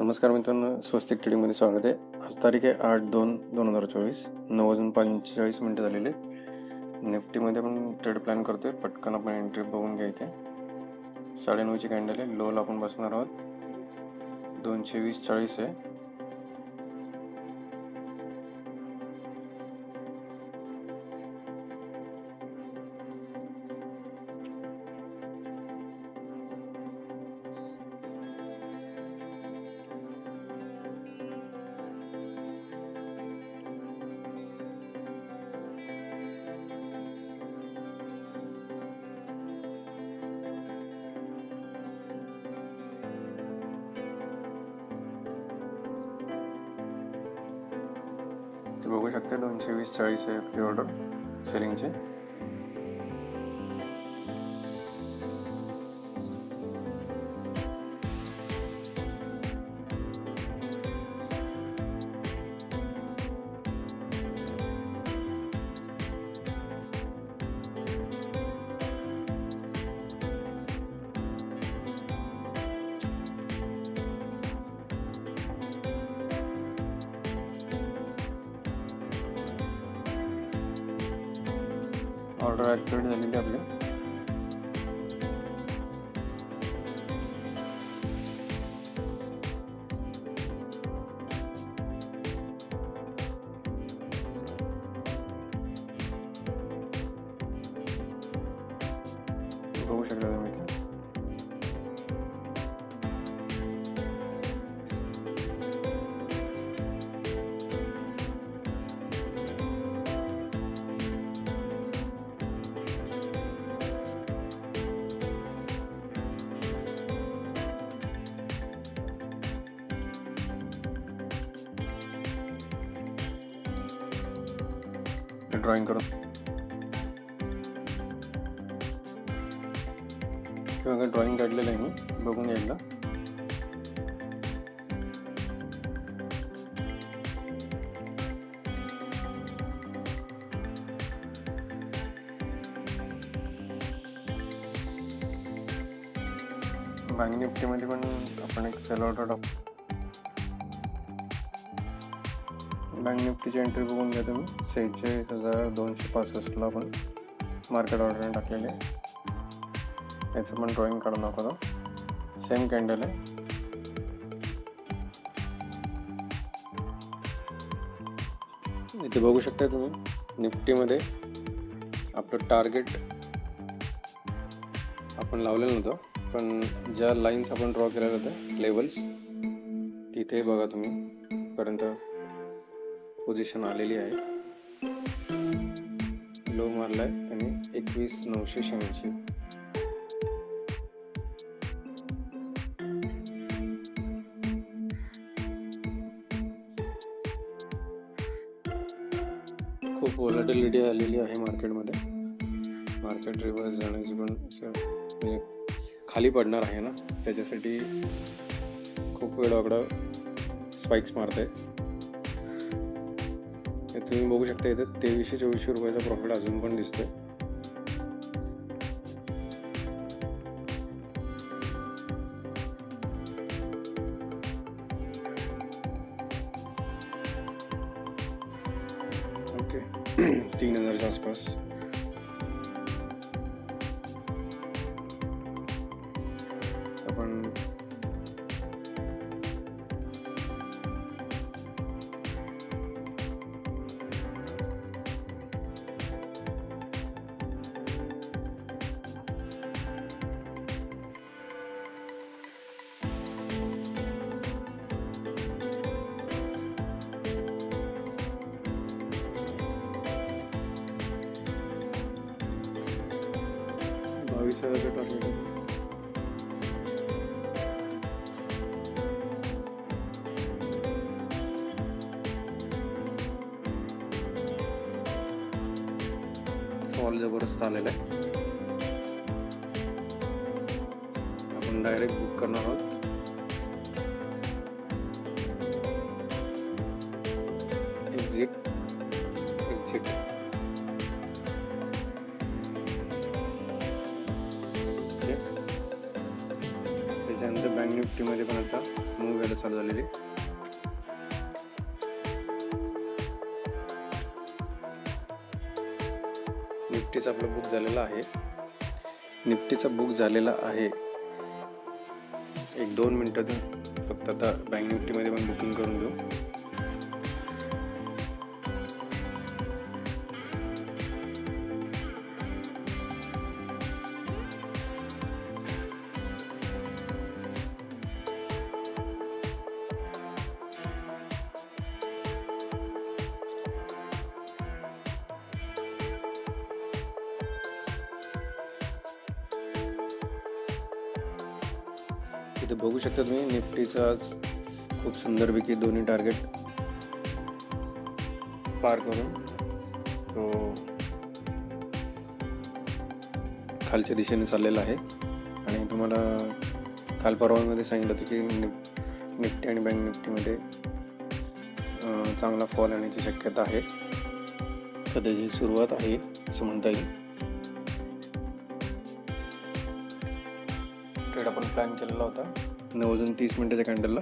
नमस्कार मित्रांनो स्वस्तिक ट्रेडिंगमध्ये स्वागत आहे. आज तारीख आहे आठ दोन दोन हजार चोवीस. नऊ वाजून पंचेचाळीस मिनटं झालेले आहेत. निफ्टीमध्ये आपण ट्रेड प्लॅन करतोय. पटकन आपण एंट्री बघून घ्या इथे साडेनऊची कॅन्डल आहे. लोल आपण बसणार आहोत. दोनशे वीस चाळीस आहे. ते बघू शकता दोनशे वीस चाळीस आहे आपली ऑर्डर सेलिंगची ऑर्डर ॲक्टिवेट झालेली आपली. बघू शकता तुम्ही ते ड्रॉइंग करून किंवा ड्रॉइंग काढलेलं आहे मी बघून घ्या एकदा बँक निफ्टीमध्ये पण आपण एक सेल ऑर्डर टाकू बँक निफ्टीची एंट्री बघून घ्या तुम्ही. सेहेचाळीस हजार दोनशे पासष्टला आपण मार्केट ऑर्डरने टाकलेले. आहे याचं पण ड्रॉइंग काढून दाखवतो. सेम कॅन्डल आहे. इथे बघू शकता तुम्ही निफ्टीमध्ये आपलं टार्गेट आपण लावलेलं नव्हतं पण ज्या लाईन्स आपण ड्रॉ केलेल्या होत्या लेवल्स तिथे बघा तुम्ही पर्यंत पोझिशन आलेली आहे. लो मारला आहे त्यांनी एकवीस नऊशे शहाऐंशी. खूप व्हॉलॅटिलिटी आलेली आहे मार्केटमध्ये मार्केट रिव्हर्स जाण्याची पण असं म्हणजे खाली पडणार आहे ना. त्याच्यासाठी खूप वेळ वाकडं स्पाइक्स मारत आहे तुम्ही बघू शकता इथं तेवीसशे चोवीसशे रुपयाचा प्रॉफिट अजून पण दिसतोय. ओके. तीन हजारच्या आसपास. बावीस हजारचं टार्गेट आहे. फॉल जबरदस्त आलेला आहे. आपण डायरेक्ट बुक करणार आहोत. त्याच्यानंतर बँक निफ्टीमध्ये पण आता मूव व्हायला चालू झालेली. निफ्टीचा आपला बुक झालेला आहे. निफ्टीचा बुक झालेला आहे. एक दोन मिनटात फक्त आता बँक निफ्टीमध्ये पण बुकिंग करून घेऊ. इथे बघू शकता तुम्ही निफ्टीचा आज खूप सुंदरपैकी दोन्ही टार्गेट पार करून तो खालच्या दिशेने चाललेला आहे. आणि तुम्हाला काल परवामध्ये सांगितलं होतं की निफ निफ्टी आणि बँक निफ्टीमध्ये चांगला फॉल येण्याची शक्यता आहे. तर त्याची सुरुवात आहे असं म्हणता येईल. ट्रेड आपण प्लॅन केलेला होता. नऊ वाजून तीस मिनिटाच्या कॅन्डलला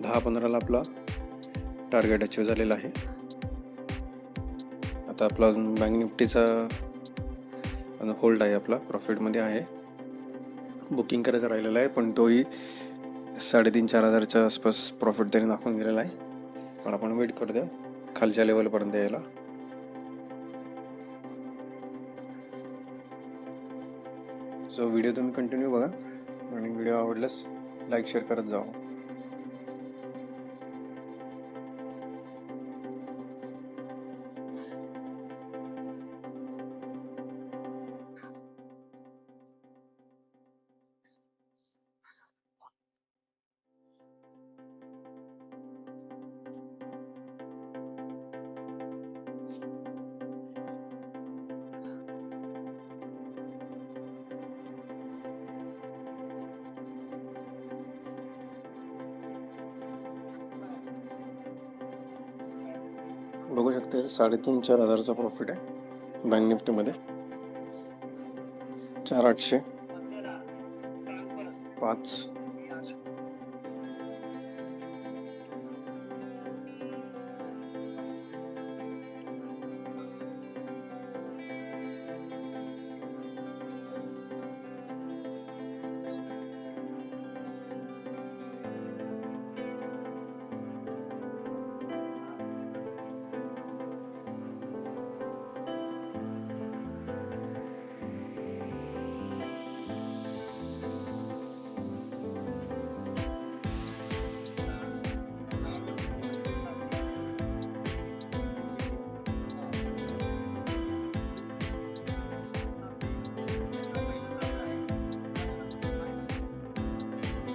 दहा पंधराला आपला टार्गेट अचीव झालेला आहे. आता आपला अजून बँक निफ्टीचा होल्ड आहे आपला प्रॉफिटमध्ये आहे. बुकिंग करायचं राहिलेला आहे पण तोही साडेतीन चार हजारच्या आसपास प्रॉफिट त्याने दाखवून दिलेला आहे. पण आपण वेट करू द्या खालच्या लेवलपर्यंत यायला. सो व्हिडिओ तुम्ही कंटिन्यू बघा. आणि व्हिडिओ आवडल्यास लाईक शेअर करत जावा. बघू शकते साडेतीन चार हजारचा प्रॉफिट आहे. बँक निफ्टीमध्ये चार आठशे. पाच.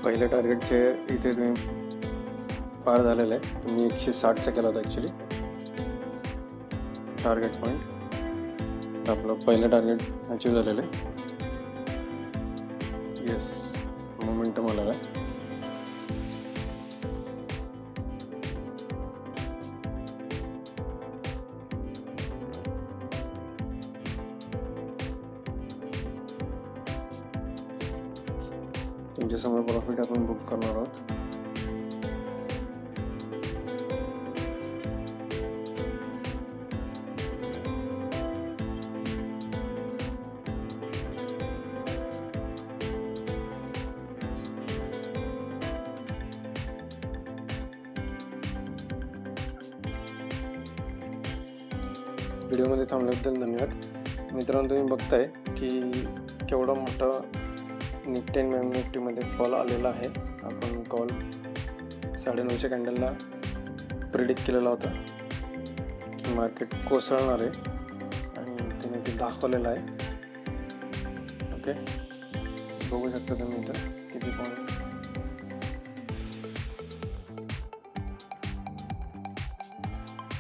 पहिल्या टार्गेटचे इथे तुम्ही पार झालेलं आहे. तुम्ही एकशे साठचा केला होता ॲक्च्युली टार्गेट पॉईंट आपलं पहिलं टार्गेट अचीव झालेलं आहे. येस मोमेंटम आलेला आहे. तुमच्यासमोर प्रॉफिट आपण बुक करणार आहोत. व्हिडिओमध्ये थांबल्याबद्दल धन्यवाद. मित्रांनो तुम्ही बघताय की केवढा मोठा निफ्टी आणि निफ्टीमध्ये फॉल आलेला आहे. आपण कॉल साडेनऊच्या कॅन्डलला प्रिडिक्ट केलेला होता की मार्केट कोसळणार आहे आणि त्याने ते दाखवलेलं आहे. ओके बघू शकता तुम्ही इथं किती पॉईंट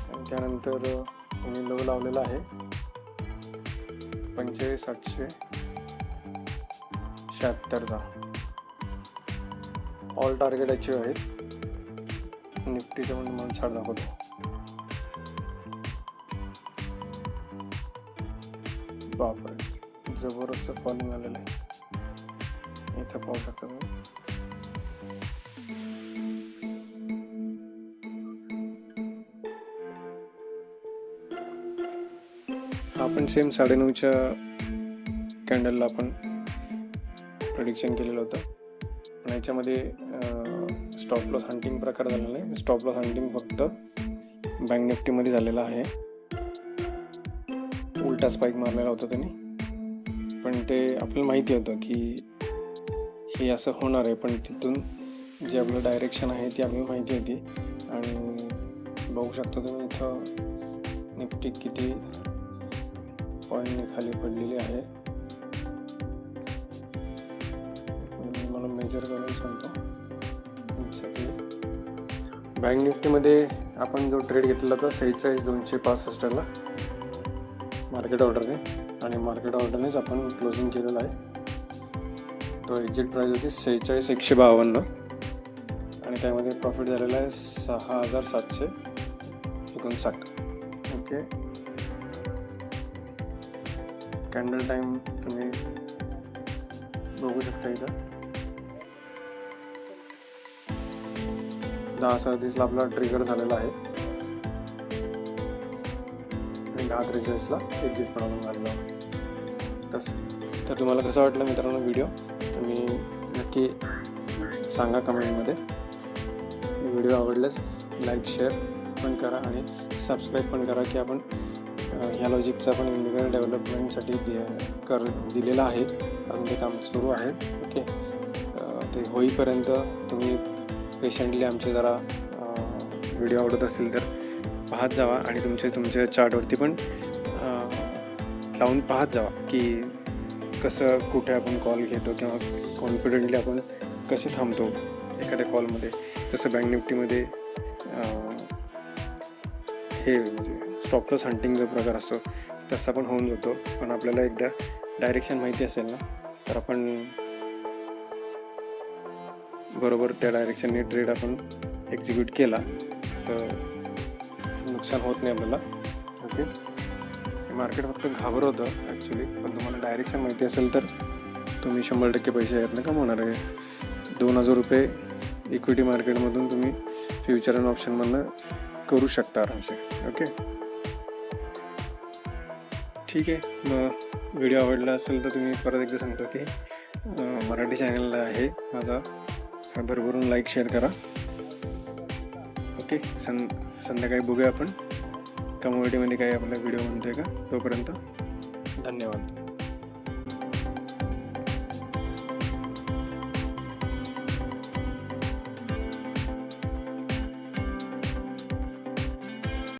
आणि त्यानंतर तुम्ही लो लावलेला आहे. पंचेचाळीस आठशे. शहात्तरचा ऑल टार्गेट अचीव आहेत. निफ्टीचं पण म्हणून छाड दाखवतो. बापरे जबरदस्त फॉलिंग आलेलं आहे. इथं पाहू शकता तुम्ही. आपण सेम साडेनऊच्या कॅन्डलला आपण प्रडिक्शन केलेलं होतं. पण याच्यामध्ये स्टॉप लॉस हंटिंग प्रकार झालेला नाही. स्टॉप लॉस हंटिंग फक्त बँक निफ्टीमध्ये झालेला आहे. उलटा स्पाईक मारलेला होता त्यांनी. पण ते आपल्याला माहिती होतं की हे असं होणार आहे. पण तिथून जे आपलं डायरेक्शन आहे ती आपल्याला माहिती होती. आणि बघू शकता तुम्ही इथं निफ्टी किती पॉईंटने खाली पडलेली आहे. मेजर करून सांगतो. एक्झॅक्टली बँक निफ्टीमध्ये आपण जो ट्रेड घेतला होता सेहेचाळीस दोनशे पासष्टला. मार्केट ऑर्डरने आणि मार्केट ऑर्डरनेच आपण क्लोजिंग केलेला आहे. तो एक्झिट प्राईज होती सेहेचाळीस एकशे बावन्न. आणि त्यामध्ये प्रॉफिट झालेला आहे सहा हजार सातशे एकोणसाठ. ओके? कॅन्डल टाईम तुम्ही बघू शकता इथं. दहा सदतीसला आपला ट्रिगर झालेला आहे. आणि दहा त्रेचाळीसला एक्झिट पण आपण झालेला तस तर तुम्हाला कसं वाटलं मित्रांनो व्हिडिओ तुम्ही नक्की सांगा कमेंटमध्ये व्हिडिओ आवडल्यास लाईक शेअर पण करा आणि सबस्क्राईब पण करा की आपण ह्या लॉजिकचा पण इंडिया डेव्हलपमेंटसाठी दि कर दिलेला आहे. अजून ते काम सुरू आहे. ओके ते होईपर्यंत तुम्ही पेशंटली आमचे जरा व्हिडिओ आवडत असतील तर पाहत जावा आणि तुमचे तुमच्या चार्टवरती पण लावून पाहत जावा की कसं कुठे आपण कॉल घेतो किंवा कॉन्फिडेंटली आपण कसे थांबतो एखाद्या कॉलमध्ये जसं बँक निफ्टीमध्ये हे म्हणजे स्टॉपलॉस हंटिंग जो प्रकार असतो तसा पण होऊन जातो. पण आपल्याला एकदा डायरेक्शन माहिती असेल ना तर आपण बरोबर त्या डायरेक्शनने ट्रेड आपण एक्झिक्यूट केला तर नुकसान होत नाही आपल्याला. ओके मार्केट फक्त घाबरवतं ॲक्च्युली पण तुम्हाला डायरेक्शन माहिती असेल तर तुम्ही शंभर टक्के पैसे यातनं कमवणार आहे. दोन हजार रुपये इक्विटी मार्केटमधून तुम्ही फ्युचर अँड ऑप्शनमधनं करू शकता आरामसे ओके ठीक आहे. मग व्हिडिओ आवडला असेल तर तुम्ही परत एकदा सांगतो की मराठी चॅनल आहे माझा हा भरभरून लाईक शेअर करा. ओके सं संध्याकाळी बघूया आपण. कम्युनिटीमध्ये काही आपला व्हिडिओ म्हणतोय का? तोपर्यंत धन्यवाद.